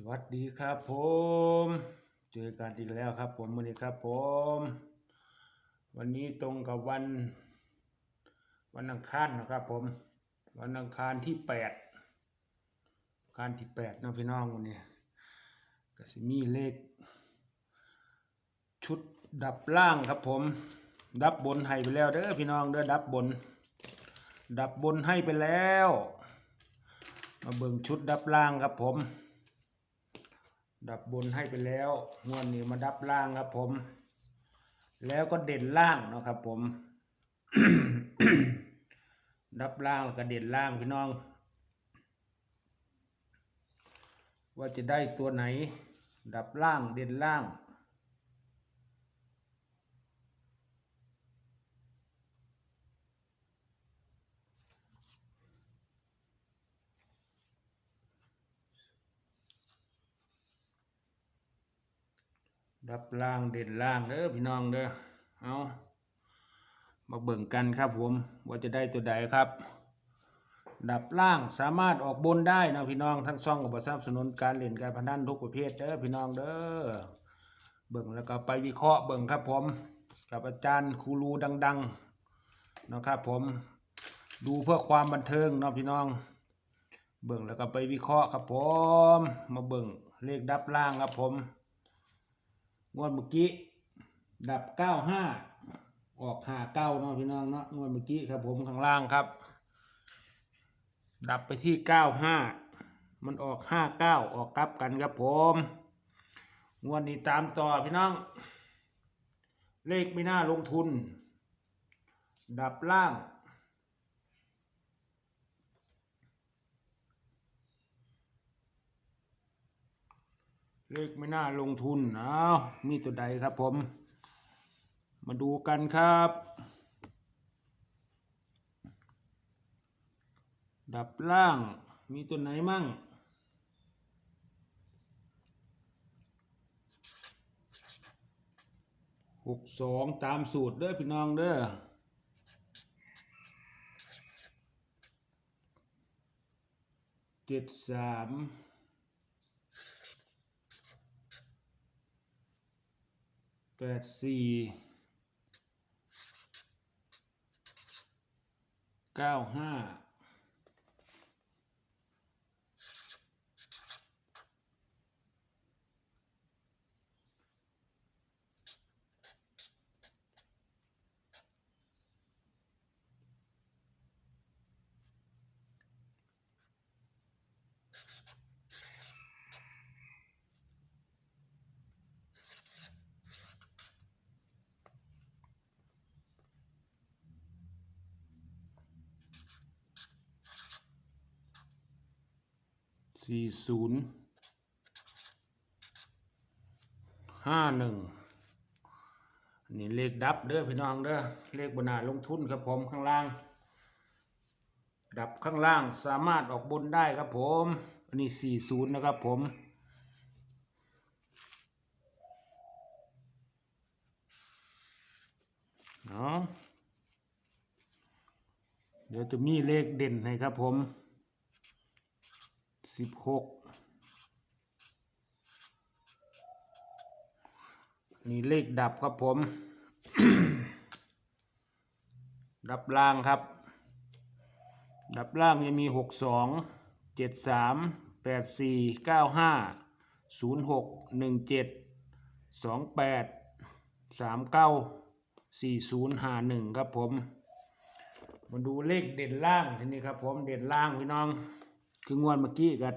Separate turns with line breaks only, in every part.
สวัสดีครับผม เจอกันอีกแล้วครับ ผมวันนี้ครับผม วันนี้ตรงกับวัน วันอังคารนะครับ ผม วันอังคารที่แปดอังคารที่แปดเนาะพี่น้องวันนี้ก็สิมีเลข ชุดดับล่างครับผม ดับบนให้ไปแล้วเด้อพี่น้องเด้อดับบน ดับบนให้ไปแล้ว มาเบิ่งชุดดับล่างครับผม ดับบนให้ไปแล้วงวดนี้มาดับล่างครับผม แล้วก็เด่นล่างนะครับผม ดับล่างแล้วก็เด่นล่างพี่น้อง ว่าจะได้ตัวไหน ดับล่างเด่นล่าง ดับล่างเด่นล่างเด้อพี่น้องเด้อเอามาเบิ่งกันครับผมว่าจะได้ตัวใดครับ ดับล่างสามารถออกบนได้นะพี่น้องทั้งช่องกับสนับสนุนการเล่นการพนันทุกประเภทเด้อพี่น้องเด้อเบิ่งแล้วก็ไปวิเคราะห์เบิ่งครับผมกับอาจารย์ครูรูดังๆนะครับผมดูเพื่อความบันเทิงเนาะพี่น้อง เบิ่งแล้วก็ไปวิเคราะห์ครับผม มาเบิ่งเลขดับล่างครับผม งวดเมื่อกี้ดับเก้าห้าออกหาเก้าเนาะพี่น้องเนาะงวดเมื่อกี้ครับผมข้างล่างครับ ดับไปที่เก้าห้ามันออกห้าเก้าออกกลับกันครับผมงวดนี้ตามต่อพี่น้อง เลขไม่น่าลงทุน ดับล่าง เลขไม่น่าลงทุนเอามีตัวใดครับผม มาดูกันครับ ดับล่าง มีตัวไหนมั่ง หกสองตามสูตรเด้อพี่น้องเด้อเจ็ดสาม แปดสี่เก้าห้า สี่ศูนย์ห้าหนึ่งนี่เลขดับเด้อพี่น้องเด้อเลขบนาลงทุนครับผมข้างล่าง ดับข้างล่างสามารถออกบนได้ครับผมอันนี้สี่ศูนย์นะครับผมเนาะเดี๋ยวจะมีเลขเด่นให้ครับผม สิบหกนี่เลขดับครับผม ดับล่างครับ ดับล่างจะมีหกสองเจ็ดสามแปดสี่เก้าห้าศูนย์หกหนึ่งเจ็ดสองแปดสามเก้าสี่ศูนย์ห้าหนึ่งครับผม มาดูเลขเด่นล่างทีนี้ครับผมเด่นล่างพี่น้อง คืองวดเมื่อกี้ก็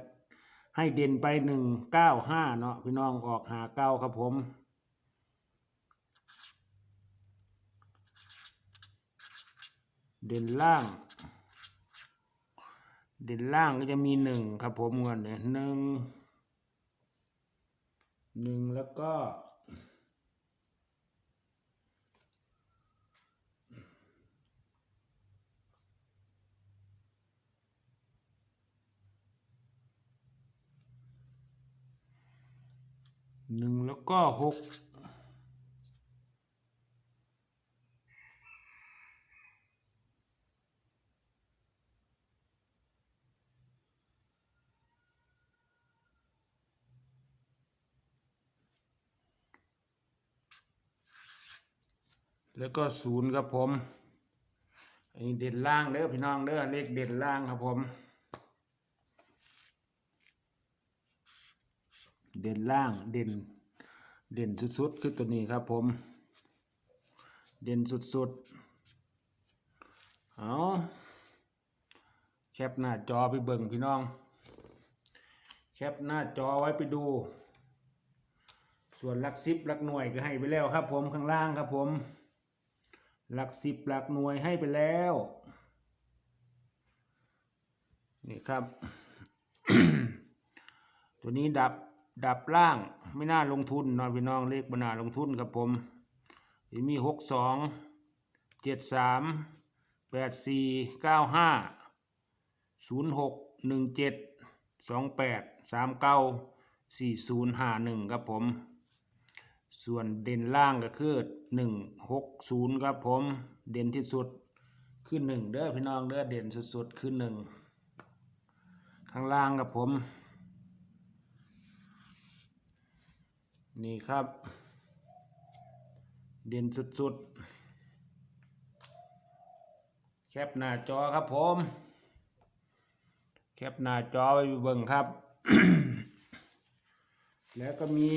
ให้เด่นไปหนึ่งเก้าห้าเนาะพี่น้องออกหาเก้าครับผม เด่นล่าง เด่นล่างก็จะมีหนึ่งครับผมงวดเนี่ยหนึ่งหนึ่งแล้วก็ หนึ่งแล้วก็หกแล้วก็ศูนย์ครับผมอันนี้เด่นล่างเด้อพี่น้องเด้อเลขเด่นล่างครับผม เด่นล่างเด่น เด่นสุดๆคือตัวนี้ครับผม เด่นสุดๆเอาแคปหน้าจอไปเบิ่งพี่น้อง แคปหน้าจอไว้ไปดู ส่วนหลักสิบหลักหน่วยก็ให้ไปแล้วครับ ผมข้างล่างครับผมหลักสิบหลักหน่วยให้ไปแล้ว นี่ครับ ตัวนี้ดับ ดับล่างไม่น่าลงทุนนอนพี่น้องเลขบรรณาลงทุนครับผมมีหกสองเจ็ดสามแปดสี่เก้าห้าศูนย์หกหนึ่งเจ็ดสองแปดสามเก้าสี่ศูนย์ห้าหนึ่งครับผม ส่วนเด่นล่างก็คือหนึ่งหกศูนย์ครับผม เด่นที่สุดคือหนึ่งเด้อพี่น้องเด้อเด่นสุดๆคือหนึ่งข้างล่างครับผม นี่ครับ เด่นสุดๆ แคปหน้าจอครับผม แคปหน้าจอไว้เบิ่งครับ แล้วก็มี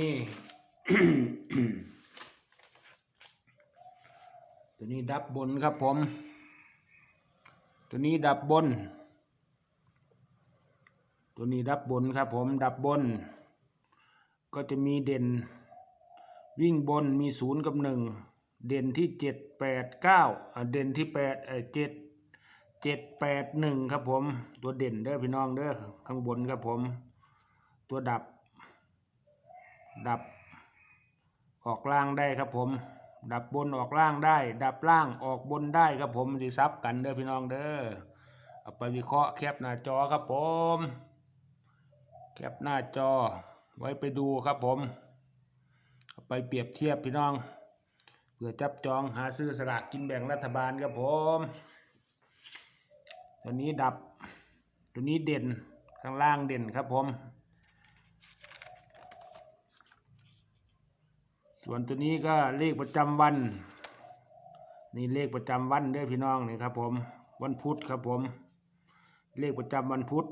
ตัวนี้ดับบนครับผม ตัวนี้ดับบน ตัวนี้ดับบนครับผมดับบน ก็จะมีเด่น วิ่งบนมีศูนย์กับหนึ่งเด่นที่เจ็ดแปดเก้าเด่นที่แปดเจ็ดเจ็ดแปดหนึ่งครับผม ตัวเด่นเด้อพี่น้องเด้อข้างบนครับผม ตัวดับ ดับ ออกล่างได้ครับผม ดับบนออกล่างได้ ดับล่างออกบนได้ครับผมสิซับกันเด้อพี่น้องเด้อเอาไปวิเคราะห์แคปหน้าจอครับผม แคปหน้าจอ ไว้ไปดูครับผม ไปเปรียบเทียบพี่น้อง เพื่อจับจองหาซื้อสลากกินแบ่งรัฐบาลครับผมตัวนี้ดับ ตัวนี้เด่นข้างล่างเด่นครับผม ส่วนตัวนี้ก็เลขประจำวัน นี่เลขประจำวันเด้อพี่น้องนี่ครับผม วันพุธครับผม เลขประจำวันพุธ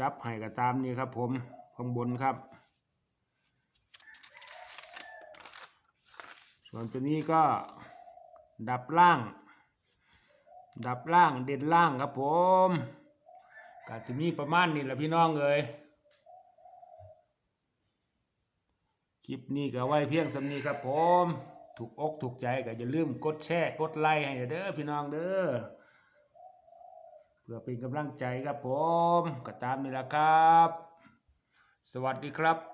จับให้ก็ตามนี้ครับผม ข้างบนครับ ส่วนตัวนี้ก็ดับล่าง ดับล่างเด่นล่างครับผมกาจะมีประมาณนี้แหละพี่น้องเอยคลิปนี้ก็ไว้เพียงสำนีครับผม ถูกอกถูกใจก็อย่าลืมกดแชร์กดไลค์ให้เด้อพี่น้องเด้อเพื่อเป็นกำลังใจครับผม ก็ตามนี่แหละครับ สวัสดีครับ